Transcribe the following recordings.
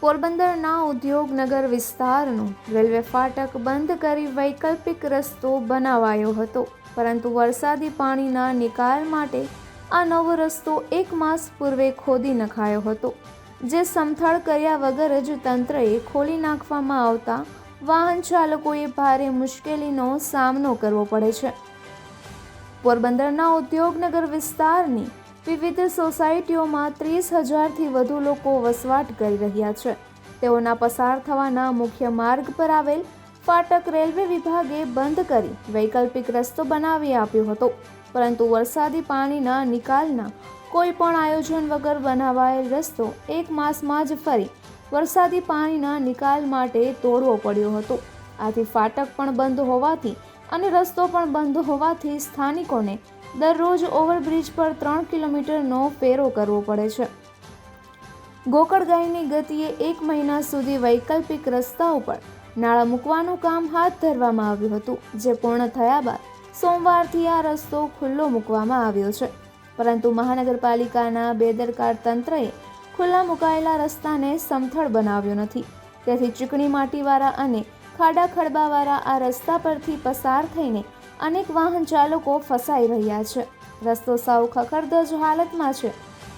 પોરબંદરના ઉદ્યોગનગર વિસ્તારનું રેલવે ફાટક બંધ કરી વૈકલ્પિક રસ્તો બનાવાયો હતો. પરંતુ વરસાદી પાણીના નિકાલ માટે આ નવો રસ્તો એક માસ પૂર્વે ખોદી નખાયો હતો, જે સમથળ કર્યા વગર જ તંત્રએ ખોલી નાખવામાં આવતા વાહન ચાલકોએ ભારે મુશ્કેલીનો સામનો કરવો પડે છે. પોરબંદરના ઉદ્યોગનગર વિસ્તારની વિવિધ સોસાયટીઓમાં ત્રીસ હજારથી વધુ લોકો વસવાટ કરી રહ્યા છે. તેઓના પસાર થવાના મુખ્ય માર્ગ પર આવેલ ફાટક રેલવે વિભાગે બંધ કરી વૈકલ્પિક રસ્તો બનાવી આપ્યો હતો. પરંતુ વરસાદી પાણીના નિકાલના કોઈ પણ આયોજન વગર બનાવાયેલ રસ્તો એક માસમાં જ ફરી વરસાદી પાણીના નિકાલ માટે તોડવો પડ્યો હતો. આથી ફાટક પણ બંધ હોવાથી અને રસ્તો પણ બંધ હોવાથી સ્થાનિકોને દરરોજ ઓવરબ્રિજ પર ત્રણ કિલોમીટરનો ફેરો કરવો પડે છે. ગોકળગાયની ગતિએ એક મહિના સુધી વૈકલ્પિક રસ્તા ઉપર નાળા મૂકવાનું કામ હાથ ધરવામાં આવ્યું હતું, જે પૂર્ણ થયા બાદ સોમવારથી આ રસ્તો ખુલ્લો મૂકવામાં આવ્યો છે. પરંતુ મહાનગરપાલિકાના બેદરકાર તંત્રએ ખુલ્લા મુકાયેલા રસ્તાને સમથળ બનાવ્યો નથી. તેથી ચીકણી માટીવાળા અને ખાડા ખડબાવાળા આ રસ્તા પરથી પસાર થઈને અનેક વાહન ચાલકો ફસાઈ રહ્યા છે. રસ્તો સાવ ખખરધજ હાલતમાં છે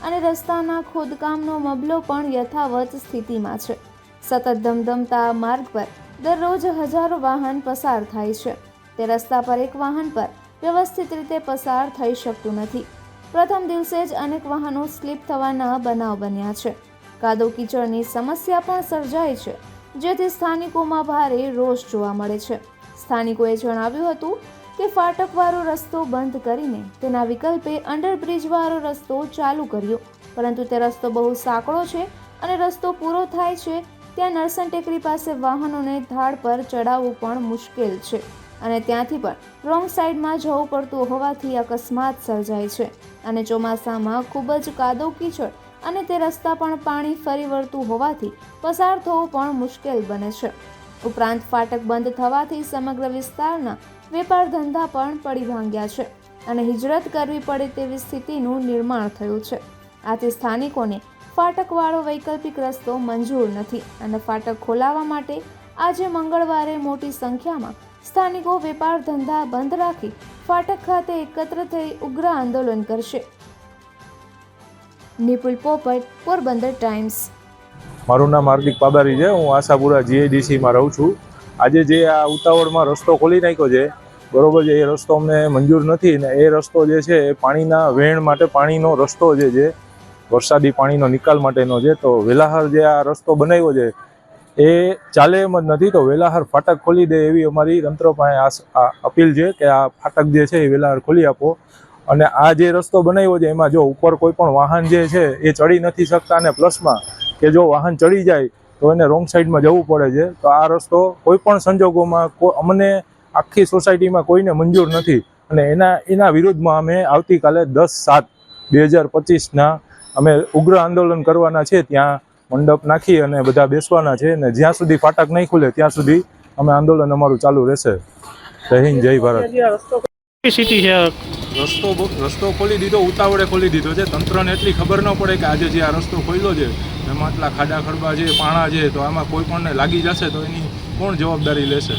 અને રસ્તાના ખોદકામનો મબલો પણ યથાવત સ્થિતિમાં છે. સતત ધમધમતા માર્ગ પર દરરોજ હજારો વાહન પસાર થાય છે. તે રસ્તા પર એક વાહન પર વ્યવસ્થિત રીતે પસાર થઈ શકતું નથી. પ્રથમ દિવસે જ અનેક વાહનો સ્લીપ થવાના બનાવ બન્યા છે. કાદો કીચડની સમસ્યા પણ સર્જાય છે, જેથી સ્થાનિકોમાં ભારે રોષ જોવા મળે છે. સ્થાનિકોએ જણાવ્યું હતું કે ફાટકવાળો રસ્તો બંધ કરીને તેના વિકલ્પે અંડરબ્રિજવાળો રસ્તો ચાલુ કર્યો. પરંતુ તે રસ્તો બહુ સાંકડો છે અને રસ્તો પૂરો થાય છે, ત્યાં નરસન ટેકરી પાસે વાહનોને ધાડ પર ચડાવવું પણ મુશ્કેલ છે અને ત્યાંથી પણ રોંગ સાઈડમાં જવું પડતું હોવાથી અકસ્માત સર્જાય છે અને ચોમાસામાં ખૂબ જ કાદવ કીચડ અને તે રસ્તા પણ પાણી ફરી વળતું હોવાથી પસાર થવું પણ મુશ્કેલ બને છે. ઉપરાંત ફાટક બંધ થવાથી સમગ્ર વિસ્તારના વેપાર ધંધા પણ પડી ભાંગ્યા છે અને હિજરત કરવી પડે તેવી સ્થિતિનું નિર્માણ થયું છે. આથી સ્થાનિકોને ફાટકવાળો વૈકલ્પિક રસ્તો મંજૂર નથી અને ફાટક ખોલાવવા માટે આજે મંગળવારે મોટી સંખ્યામાં સ્થાનિકો વેપાર ધંધા બંધ રાખી ફાટક ખાતે એકત્ર થઈ ઉગ્ર આંદોલન કરશે. નિપુલ પોપટ, પોરબંદર ટાઈમ્સ. મારું નામ હાર્દિક પાબારી છે. હું આશાપુરા જીઆઈડીસીમાં રહું છું. આજે જે આ ઉતાવળમાં રસ્તો ખોલી નાખ્યો છે બરોબર છે, એ રસ્તો અમને મંજૂર નથી ને એ રસ્તો જે છે, એ પાણીના વહેણ માટે પાણીનો રસ્તો જે છે, વરસાદી પાણીનો નિકાલ માટેનો છે, તો વેલાહર જે આ રસ્તો બનાવ્યો છે, એ ચાલે એમ જ નથી, તો વેલાહર ફાટક ખોલી દે એવી અમારી તંત્ર પાસે આ અપીલ છે કે આ ફાટક જે છે, એ વેલાહર ખોલી આપો. અને આ જે રસ્તો બનાવ્યો છે, એમાં જો ઉપર કોઈ પણ વાહન જે છે, એ ચડી નથી શકતા અને પ્લસમાં કે જો વાહન ચડી જાય, તો એને રોંગ સાઈડમાં જવું પડે છે. તો આ રસ્તો કોઈ પણ સંજોગોમાં અમને આખી સોસાયટીમાં કોઈને મંજૂર નથી. અને એના એના વિરુદ્ધમાં અમે આવતીકાલે દસ સાત બે હજાર પચીસના અમે ઉગ્ર આંદોલન કરવાના છે. ત્યાં મંડપ નાખી અને બધા બેસવાના છે અને જ્યાં સુધી ફાટક નહીં ખુલે ત્યાં સુધી અમે આંદોલન અમારું ચાલુ રહેશે. જય હિન્દ જય ભારત. સિટી છે રસ્તો રસ્તો ખોલી દીધો ઉતાવળે ખોલી દીધો છે. તંત્રને એટલી ખબર ન પડે કે આજે જે આ રસ્તો ખોલ્યો છે એમાં આટલા ખાડા ખડબા છે પાણા છે તો આમાં કોઈ પણને લાગી જશે તો એની કોણ જવાબદારી લેશે?